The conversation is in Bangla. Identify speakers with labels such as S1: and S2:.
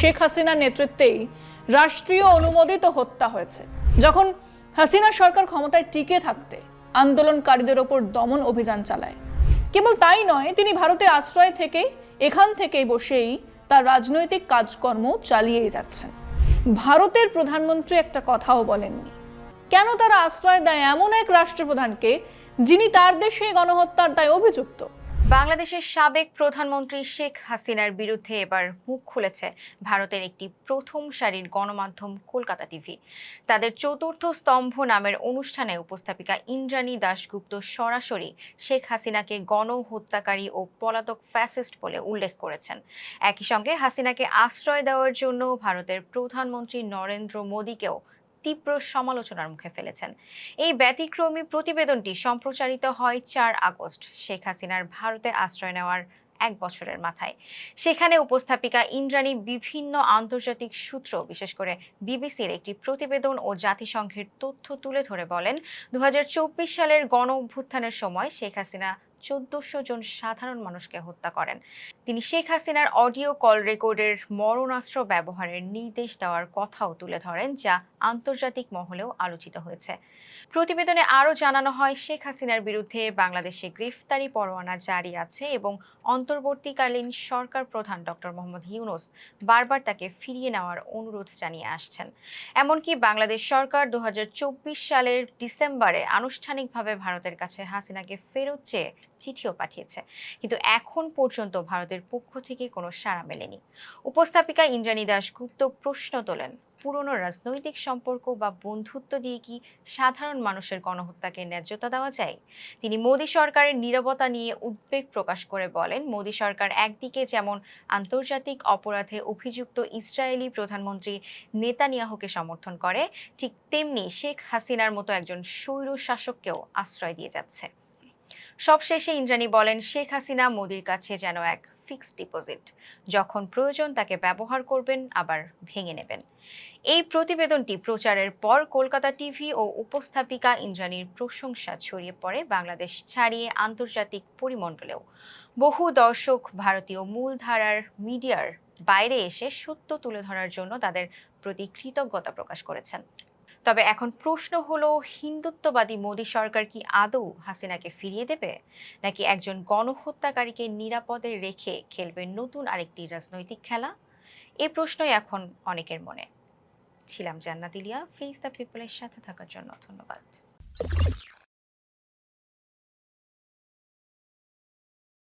S1: শেখ হাসিনার নেতৃত্বেই রাষ্ট্রীয় অনুমোদিত হত্যা হয়েছে। যখন হাসিনা সরকার ক্ষমতায় টিকে থাকতে আন্দোলনকারীদের ওপর দমন অভিযান চালায়। কেবল তাই নয়, তিনি ভারতে আশ্রয় থেকেই, এখান থেকেই বসেই তার রাজনৈতিক কাজকর্ম চালিয়েই যাচ্ছেন। ভারতের প্রধানমন্ত্রী একটা কথাও বলেননি। কেন তারা আশ্রয় দেয় এমন এক রাষ্ট্রপ্রধানকে যিনি তার দেশে গণহত্যার দায় অভিযুক্ত?
S2: বাংলাদেশের সাবেক প্রধানমন্ত্রী শেখ হাসিনার বিরুদ্ধে এবার মুখ খুলেছে ভারতের একটি প্রথম সারির গণমাধ্যম কলকাতা টিভি। তাদের চতুর্থ স্তম্ভ নামের অনুষ্ঠানে উপস্থাপিকা ইন্দ্রাণী দাশগুপ্ত সরাসরি শেখ হাসিনাকে গণহত্যাকারী ও পলাতক ফ্যাসিস্ট বলে উল্লেখ করেছেন। একই সঙ্গে হাসিনাকে আশ্রয় দেওয়ার জন্য ভারতের প্রধানমন্ত্রী নরেন্দ্র মোদীকেও তীব্র সমালোচনার মুখে ফেলেছেন। এই ব্যতিক্রমী প্রতিবেদনটি সম্প্রচারিত হয় চার আগস্ট, শেখ হাসিনার ভারতে আশ্রয় নেওয়ার এক বছরের মাথায়। সেখানে উপস্থাপিকা ইন্দ্রাণী বিভিন্ন আন্তর্জাতিক সূত্র, বিশেষ করে বিবিসির একটি প্রতিবেদন ও জাতিসংঘের তথ্য তুলে ধরে বলেন দু হাজার চব্বিশ সালের গণ অভ্যুত্থানের সময় শেখ হাসিনা চোদ্দশো জন সাধারণ মানুষকে হত্যা করেন। তিনি শেখ হাসিনার অডিও কল রেকর্ডের মরণাস্ত্র ব্যবহারের নির্দেশ দেওয়ার কথাও তুলে ধরেন, যা আন্তর্জাতিক মহলেও আলোচিত হয়েছে। প্রতিবেদনে আরও জানানো হয়, শেখ হাসিনার বিরুদ্ধে বাংলাদেশে গ্রেফতারি পরোয়ানা জারি আছে এবং অন্তর্বর্তীকালীন সরকার প্রধান ডক্টর মোহাম্মদ ইউনুস বারবার তাকে ফিরিয়ে নেওয়ার অনুরোধ জানিয়ে আসছেন। এমনকি বাংলাদেশ সরকার দু হাজার চব্বিশ সালের ডিসেম্বরে আনুষ্ঠানিকভাবে ভারতের কাছে হাসিনাকে ফেরত চেয়ে চিঠিও পাঠিয়েছে। কিন্তু এখন পর্যন্ত ভারতের পক্ষ থেকে কোনো সাড়া মেলেনি। উপস্থাপিকা ইন্দ্রাণী দাশগুপ্ত প্রশ্ন তোলেন, পুরনো রাজনৈতিক সম্পর্ক বা বন্ধুত্ব দিয়ে কি সাধারণ মানুষের গণহত্যাকে ন্যায্যতা দেওয়া যায়? তিনি মোদী সরকারের নীরবতা নিয়ে উদ্বেগ প্রকাশ করে বলেন, মোদী সরকার একদিকে যেমন আন্তর্জাতিক অপরাধে অভিযুক্ত ইসরায়েলি প্রধানমন্ত্রী নেতানিয়াহুকে সমর্থন করে, ঠিক তেমনি শেখ হাসিনার মতো একজন স্বৈর শাসককেও আশ্রয় দিয়ে যাচ্ছে। সবশেষে ইন্দ্রাণী বলেন, শেখ হাসিনা মোদির কাছে যেন এক ফিক্সড ডিপোজিট যখন প্রয়োজন তাকে ব্যবহার করবেন, আবার ভেঙে নেবেন। এই প্রতিবেদনটি প্রচারের পর কলকাতা টিভি ও উপস্থাপিকা ইন্দ্রাণীর প্রশংসা ছড়িয়ে পড়ে বাংলাদেশ ছাড়িয়ে আন্তর্জাতিক পরিমণ্ডলেও। বহু দর্শক ভারতীয় মূলধারার মিডিয়ার বাইরে এসে সত্য তুলে ধরার জন্য তাদের প্রতি কৃতজ্ঞতা প্রকাশ করেছেন। তবে এখন প্রশ্ন হলো, হিন্দুত্ববাদী মোদী সরকার কি আদৌ হাসিনাকে ফিরিয়ে দেবে? নাকি একজন গণহত্যাকারীকে নিরাপদে রেখে খেলবে নতুন আরেকটি রাজনৈতিক খেলা? এ প্রশ্নই এখন অনেকের মনে। ছিলাম জান্নাত ইলিয়া। ফেস দ্য পিপলের সাথে থাকার জন্য ধন্যবাদ।